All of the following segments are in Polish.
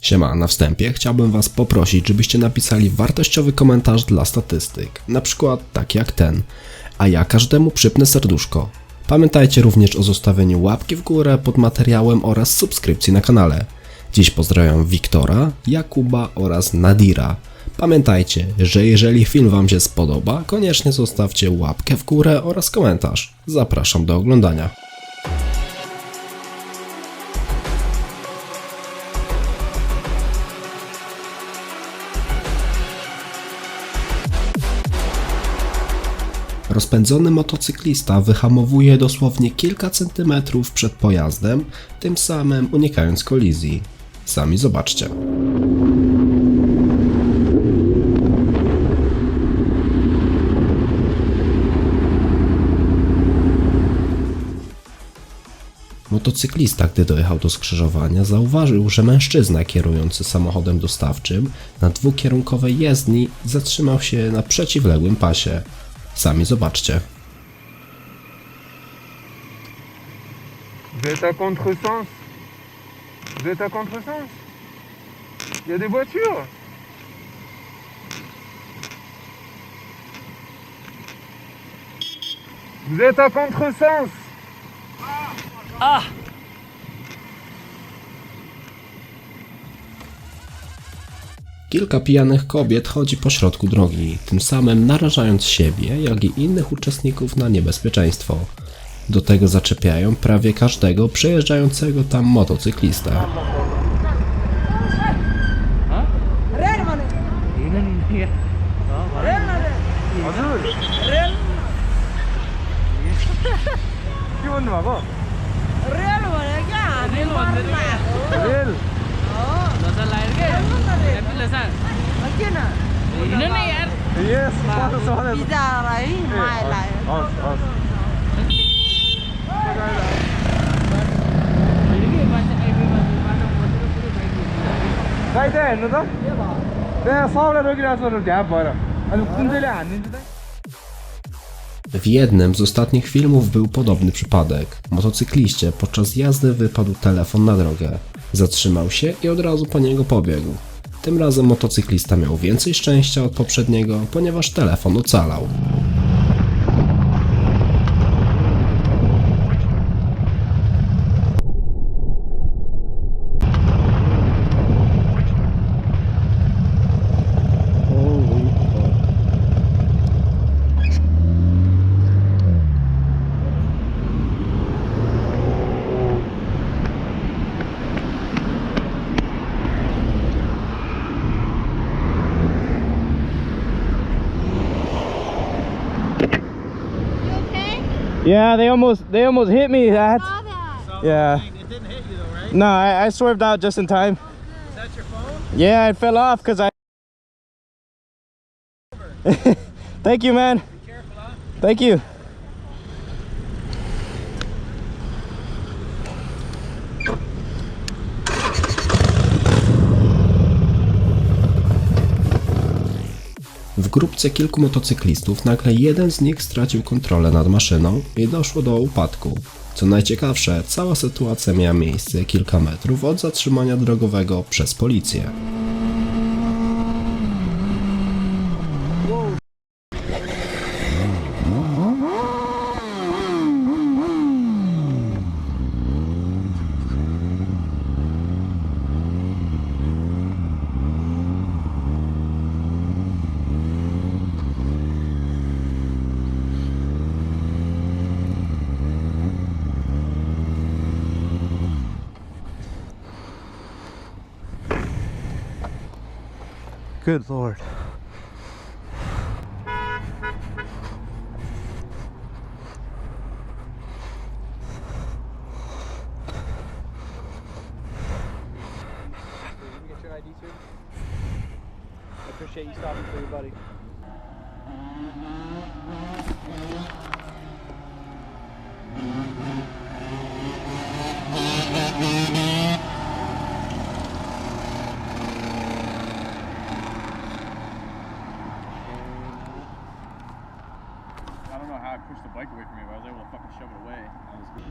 Siema, na wstępie chciałbym Was poprosić, żebyście napisali wartościowy komentarz dla statystyk, na przykład tak jak ten, a ja każdemu przypnę serduszko. Pamiętajcie również o zostawieniu łapki w górę pod materiałem oraz subskrypcji na kanale. Dziś pozdrawiam Wiktora, Jakuba oraz Nadira. Pamiętajcie, że jeżeli film Wam się spodoba, koniecznie zostawcie łapkę w górę oraz komentarz. Zapraszam do oglądania. Rozpędzony motocyklista wyhamowuje dosłownie kilka centymetrów przed pojazdem, tym samym unikając kolizji. Sami zobaczcie. Motocyklista, gdy dojechał do skrzyżowania, zauważył, że mężczyzna kierujący samochodem dostawczym na dwukierunkowej jezdni zatrzymał się na przeciwległym pasie. Sami zobaczcie. Vous êtes à contresens? Vous êtes à contresens? Il y a des voitures! Vous êtes à contresens Kilka pijanych kobiet chodzi po środku drogi, tym samym narażając siebie, jak i innych uczestników na niebezpieczeństwo. Do tego zaczepiają prawie każdego przejeżdżającego tam motocyklistę. Rail भने रेल न रेल हजुर रेल के भन्नुभएको रेल भने क्या हामी मर्न आएको रेल किन यस बिचरा है माया लाग्यो हस् हस् गाई त हेर्नु त त्यहाँ सबलाई रोकिरहेको छ झ्याप भएर अनि कुन चाहिँले हानिदिन्छ त W jednym z ostatnich filmów był podobny przypadek. Motocykliście podczas jazdy wypadł telefon na drogę. Zatrzymał się i od razu po niego pobiegł. Tym razem motocyklista miał więcej szczęścia od poprzedniego, ponieważ telefon ocalał. Yeah, they almost they almost hit me. That. saw that. Yeah. It didn't hit you though, right? No, I, I swerved out just in time. Oh, Is that your phone? Yeah, it fell off because I. Thank you, man. Careful, huh? Thank you. Grupce kilku motocyklistów nagle jeden z nich stracił kontrolę nad maszyną i doszło do upadku. Co najciekawsze, cała sytuacja miała miejsce kilka metrów od zatrzymania drogowego przez policję. Good lord. Appreciate you stopping for your buddy. pushed the bike away from me, but I was able to fucking shove it away. That was good.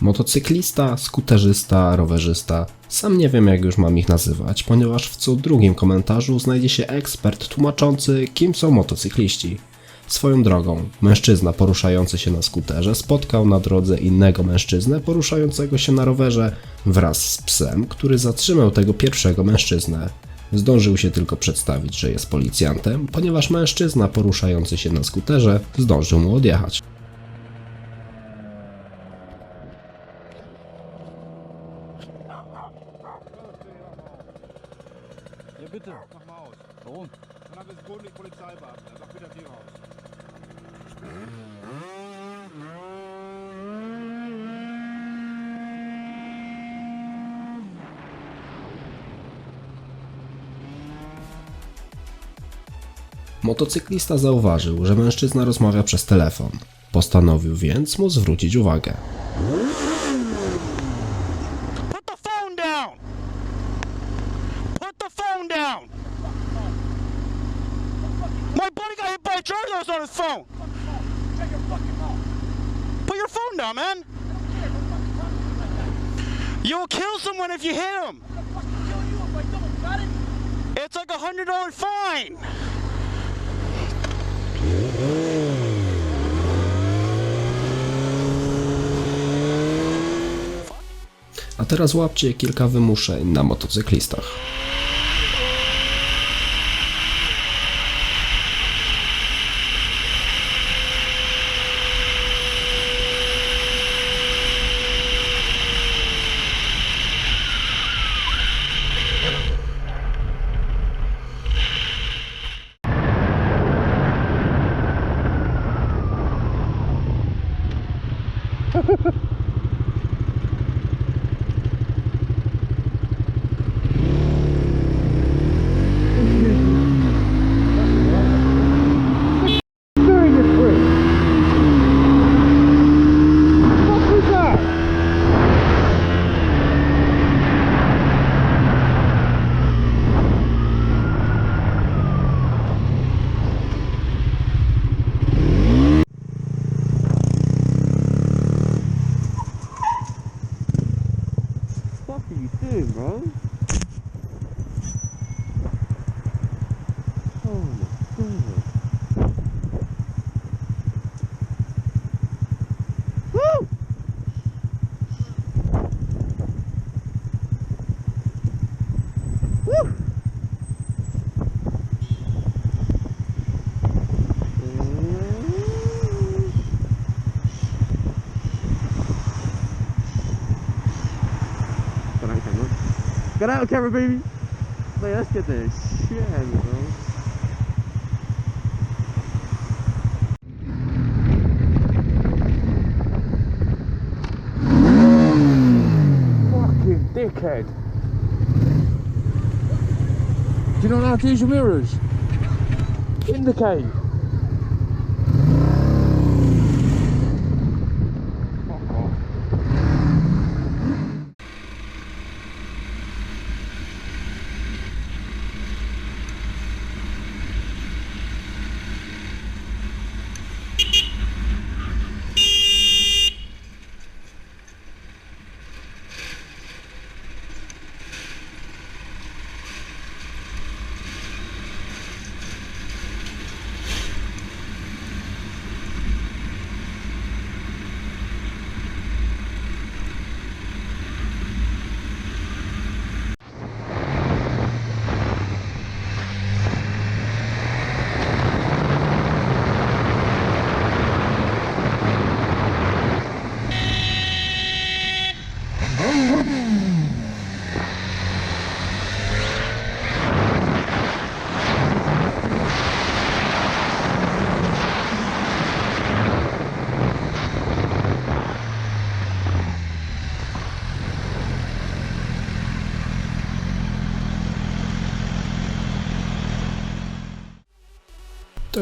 Motocyklista, skuterzysta, rowerzysta. Sam nie wiem, jak już mam ich nazywać, ponieważ w co drugim komentarzu znajdzie się ekspert tłumaczący, kim są motocykliści. Swoją drogą, mężczyzna poruszający się na skuterze spotkał na drodze innego mężczyznę poruszającego się na rowerze wraz z psem, który zatrzymał tego pierwszego mężczyznę. Zdążył się tylko przedstawić, że jest policjantem, ponieważ mężczyzna poruszający się na skuterze zdążył mu odjechać. Motocyklista zauważył, że mężczyzna rozmawia przez telefon. Postanowił więc mu zwrócić uwagę. Kill someone if you hit him! It's like a hundred dollar fine! A teraz łapcie kilka wymuszeń na motocyklistach. Get out, of camera baby. Wait, let's get this shit, out bro. Fucking dickhead. Do you not know how to use your mirrors? Indicate.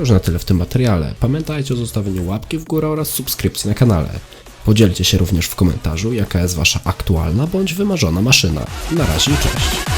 Już na tyle w tym materiale. Pamiętajcie o zostawieniu łapki w górę oraz subskrypcji na kanale. Podzielcie się również w komentarzu, jaka jest Wasza aktualna bądź wymarzona maszyna. Na razie cześć.